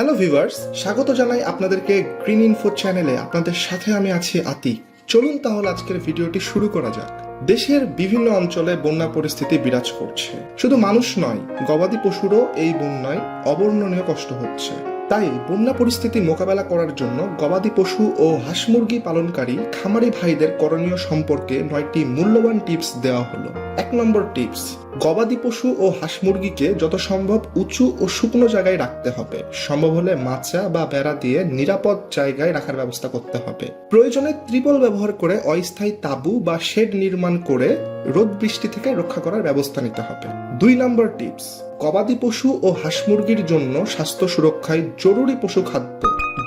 Hello viewers স্বাগত জানাই আপনাদেরকে গ্রিন ইনফো চ্যানেলে আপনাদের সাথে আমি আছি আতিক। চলুন তাহলে আজকের ভিডিওটি শুরু করা যাক। দেশের বিভিন্ন অঞ্চলে বন্যা পরিস্থিতি বিরাজ করছে। শুধু মানুষ নয়, গবাদি পশুরও এই বন্যায় অবর্ণনীয় কষ্ট হচ্ছে। তাই বন্যা পরিস্থিতি মোকাবেলা করার জন্য গবাদি পশু ও হাঁস মুরগি পালনকারী খামারি ভাইদের করণীয় সম্পর্কে নয়টি মূল্যবান টিপস দেওয়া হলো। এক নম্বর টিপস গবাদি পশু ও হাঁস মুরগিকে যত সম্ভব উঁচু ও শুকনো জায়গায় রাখতে হবে। সম্ভব হলে মাচা বা বেড়া দিয়ে নিরাপদ জায়গায় রাখার ব্যবস্থা করতে হবে। প্রয়োজনে ত্রিপল ব্যবহার করে অস্থায়ী তাঁবু বা শেড নির্মাণ করে রোদ বৃষ্টি থেকে রক্ষা করার ব্যবস্থা নিতে হবে। দুই নম্বর টিপস, গবাদি পশু ও হাঁস মুরগির জন্য স্বাস্থ্য সুরক্ষায় জরুরি পশু খাদ্য,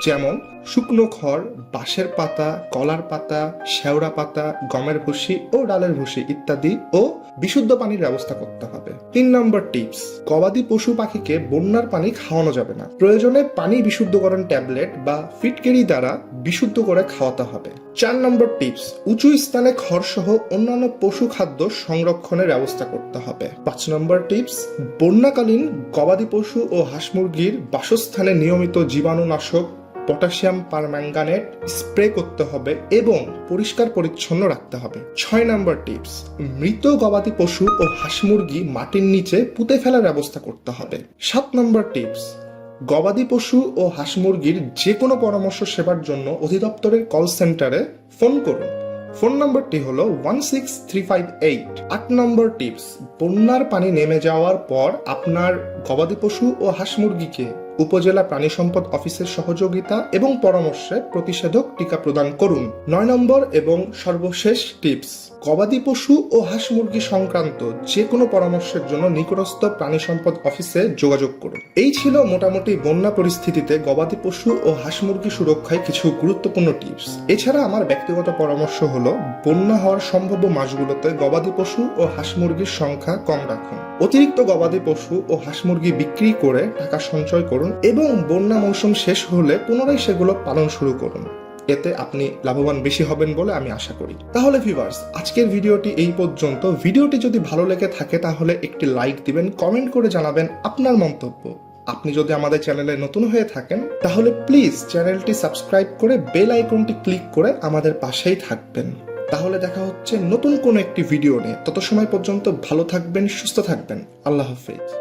যেমন শুকনো খড়, বাঁশের পাতা, কলার পাতা, শেওড়া পাতা, গমের ভুসি ও ডালের ভুসি ইত্যাদি ও বিশুদ্ধ পানির ব্যবস্থা করতে হবে। তিন নম্বর টিপস, গবাদি পশু পাখিকে বন্যার পানি খাওয়ানো যাবে না। প্রয়োজনে পানি বিশুদ্ধকরণ ট্যাবলেট বা ফিটকেরি দ্বারা বিশুদ্ধ করে খাওয়াতে হবে। চার নম্বর টিপস, উঁচু স্থানে খড় সহ অন্যান্য পশু খাদ্য সংরক্ষণের ব্যবস্থা করতে হবে। পাঁচ নম্বর টিপস, বন্যাকালীন গবাদি পশু ও হাঁস মুরগির বাসস্থানে নিয়মিত জীবাণুনাশক পটাশিয়াম পারম্যাঙ্গানেট স্প্রে করতে হবে এবং পরিষ্কার পরিচ্ছন্ন রাখতে হবে। ছয় নম্বর টিপস, মৃত গবাদি পশু ও হাঁস মুরগি মাটির নিচে পুঁতে ফেলার ব্যবস্থা করতে হবে। সাত নম্বর টিপস, গবাদি পশু ও হাঁস মুরগির যে কোনো পরামর্শ সেবার জন্য অধিদপ্তরের কল সেন্টারে ফোন করুন। ফোন নম্বরটি হল one six three five eight. আট নম্বর টিপস, বন্যার পানি নেমে যাওয়ার পর আপনার গবাদি পশু ও হাঁস মুরগিকে উপজেলা প্রাণী সম্পদ অফিসের সহযোগিতা এবং পরামর্শে প্রতিষেধক টিকা প্রদান করুন। নয় নম্বর এবং সর্বশেষ টিপস। গবাদি পশু ও হাঁস মুরগি সংক্রান্ত যে কোনো পরামর্শের জন্য নিকটস্থ প্রাণী সম্পদ অফিসে যোগাযোগ করুন। এই ছিল মোটামুটি বন্যা পরিস্থিতিতে গবাদি পশু ও হাঁস মুরগি সুরক্ষায় কিছু গুরুত্বপূর্ণ টিপস। এছাড়া আমার ব্যক্তিগত পরামর্শ হলো, বন্যা হওয়ার সম্ভাব্য মাসগুলোতে গবাদি পশু ও হাঁস মুরগির সংখ্যা কম রাখুন। অতিরিক্ত গবাদি পশু ও হাঁস মুরগি বিক্রি করে টাকা সঞ্চয় করুন এবং বন্যা মৌসুম শেষ হলে পুনরায় সেগুলো পালন শুরু করুন। এতে আপনি লাভবান বেশি হবেন বলে আমি আশা করি। তাহলে ভিভার্স আজকের ভিডিওটি এই পর্যন্ত। ভিডিওটি যদি ভালো লেগে থাকে তাহলে একটি লাইক দিবেন কমেন্ট করে জানাবেন আপনার মন্তব্য। আপনি যদি আমাদের চ্যানেলে নতুন হয়ে থাকেন, তাহলে প্লিজ চ্যানেলটি সাবস্ক্রাইব করে বেল আইকনটি ক্লিক করে আমাদের পাশেই থাকবেন। তাহলে দেখা হচ্ছে নতুন কোনো একটি ভিডিও নিয়ে। তত সময় পর্যন্ত ভালো থাকবেন, সুস্থ থাকবেন। আল্লাহ হাফেজ।